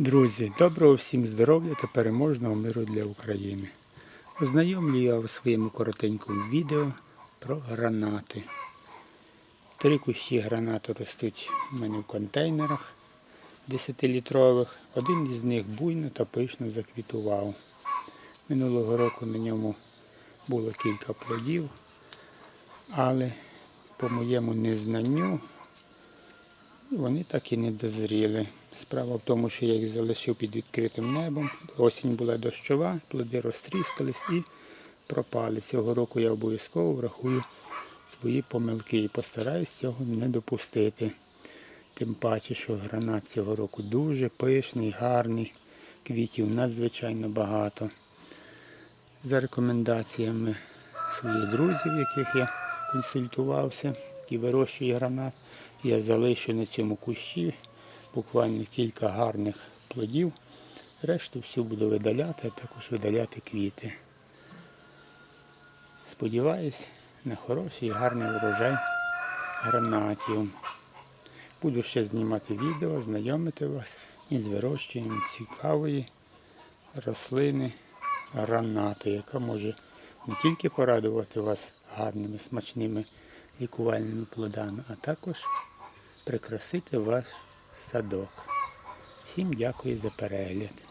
Друзі, доброго всім здоров'я та переможного миру для України. Ознайомлю я у своєму коротенькому відео про гранати. Три кущі гранату ростуть у мене в контейнерах 10-літрових. Один із них буйно та пишно заквітував. Минулого року на ньому було кілька плодів, але по моєму незнанню вони так і не дозріли. Справа в тому, що я їх залишив під відкритим небом. Осінь була дощова, плоди розтріскались і пропали. Цього року я обов'язково врахую свої помилки і постараюсь цього не допустити. Тим паче, що гранат цього року дуже пишний, гарний, квітів надзвичайно багато. За рекомендаціями своїх друзів, яких я консультувався, які вирощують гранат, я залишу на цьому кущі буквально кілька гарних плодів. Решту всю буду видаляти, а також видаляти квіти. Сподіваюсь на хороший і гарний врожай гранатів. Буду ще знімати відео, знайомити вас із вирощуванням цікавої рослини гранату, яка може не тільки порадувати вас гарними смачними лікувальними плодами, а також прикрасити ваш садок. Всім дякую за перегляд.